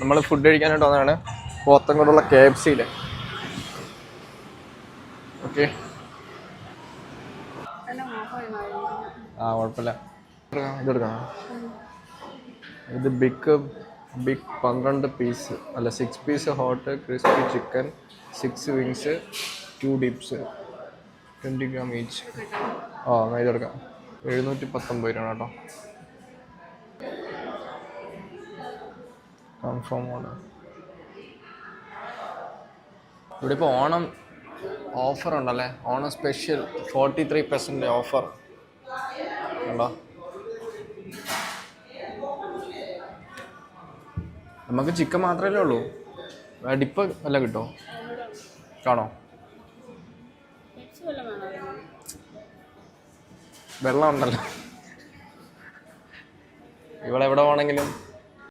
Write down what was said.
നമ്മൾ ഫുഡ് കഴിക്കാനായിട്ട് വന്നതാണ്. പോത്തങ്കോടുള്ള കെ എഫ് സിയിൽ ഓക്കെ ആ കുഴപ്പമില്ല. ഇത് എടുക്കാം. ഇത് ബിഗ് ബിഗ് പന്ത്രണ്ട് പീസ് അല്ല six piece hot crispy chicken six wings two dips twenty gram each ആ എന്നാൽ ഇതെടുക്കാം എഴുന്നൂറ്റി പത്തൊമ്പത് രൂപ കേട്ടോ. കൺഫേം ആണ് ഇവിടെ ഇപ്പോൾ ഓണം ഓഫർ ഉണ്ടല്ലേ? Onam special forty three percent offer ഉണ്ടോ? നമുക്ക് ചിക്കൻ മാത്രമല്ലേ ഉള്ളൂ. ഡിപ്പ് വല്ല കിട്ടുമോ കാണോ? വെള്ളം ഉണ്ടല്ലോ. ഇവിടെ എവിടെ വേണമെങ്കിലും